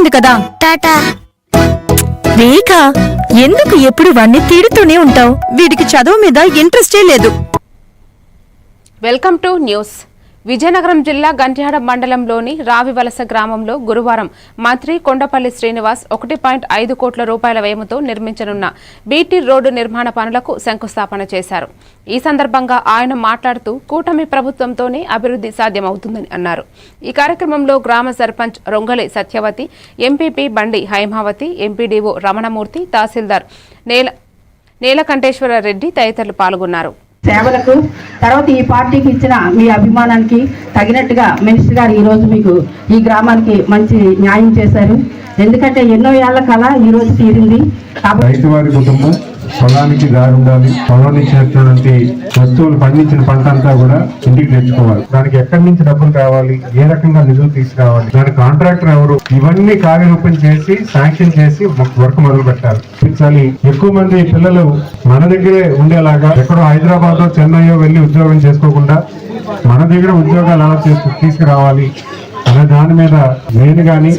అయిపోయింది కదా? టాటా. రేఖ ఎందుకు ఎప్పుడు వాణ్ణి తిడుతూనే ఉంటావు? వీడికి చదువు మీద ఇంట్రెస్టే లేదు. Welcome to news. విజయనగరం జిల్లా గంట్యాడ మండలంలోని రావివలస గ్రామంలో గురువారం మంత్రి కొండపల్లి శ్రీనివాస్ ఒకటి పాయింట్ ఐదు కోట్ల రూపాయల వ్యయంతో నిర్మించనున్న బీటీ రోడ్డు నిర్మాణ పనులకు శంకుస్థాపన చేశారు. ఈ సందర్భంగా ఆయన మాట్లాడుతూ కూటమి ప్రభుత్వంతోనే అభివృద్ధి సాధ్యమవుతుందని అన్నారు. ఈ కార్యక్రమంలో గ్రామ సర్పంచ్ రొంగలి సత్యవతి ఎంపీపీ బండి హైమావతి ఎంపీడీఓ రమణమూర్తి తహసీల్దార్ నేల నీలకంఠేశ్వర రెడ్డి తదితరులు పాల్గొన్నారు. సేవలకు. తర్వాత ఈ పార్టీకి ఇచ్చిన మీ అభిమానానికి తగినట్టుగా మినిస్టర్ గారు ఈ రోజు మీకు ఈ గ్రామానికి మంచి న్యాయం చేశారు. ఎందుకంటే ఎన్నో ఏళ్ళ కళ ఈ రోజు తీరింది. కాబట్టి పొలానికి దారి ఉండాలి. పొలం నుంచి వచ్చినటువంటి వస్తువులు పండించిన పంట అంతా కూడా ఇంటికి తెచ్చుకోవాలి. దానికి ఎక్కడి నుంచి డబ్బులు కావాలి ఏ రకంగా నిధులు తీసుకురావాలి? దాని కాంట్రాక్టర్ ఎవరు? ఇవన్నీ కార్యరూపం చేసి శాంక్షన్ చేసి వర్క్ మొదలు పెట్టాలి. ఇప్పించాలి ఎక్కువ మంది పిల్లలు మన దగ్గరే ఉండేలాగా ఎక్కడో హైదరాబాద్లో చెన్నైయో వెళ్ళి ఉద్యోగం చేసుకోకుండా మన దగ్గర ఉద్యోగాలు అలా తీసుకురావాలి. దాని మీద నేను గాని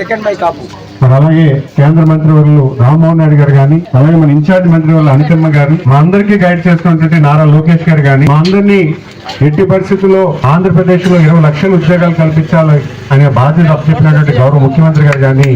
మరి అలాగే కేంద్ర మంత్రి వర్యులు రామ్మోహన్ నాయుడు గారు గాని అలాగే మన ఇన్ఛార్జ్ మంత్రి వాళ్ళ అనితమ్మ గారు మా అందరికీ గైడ్ చేస్తున్నటువంటి నారా లోకేష్ గారు గాని మా అందరినీ ఎట్టి పరిస్థితుల్లో ఆంధ్రప్రదేశ్లో ఇరవై లక్షల ఉద్యోగాలు కల్పించాలి అనే బాధ్యత అప్పచెప్పినటువంటి గౌరవ ముఖ్యమంత్రి గారు గాని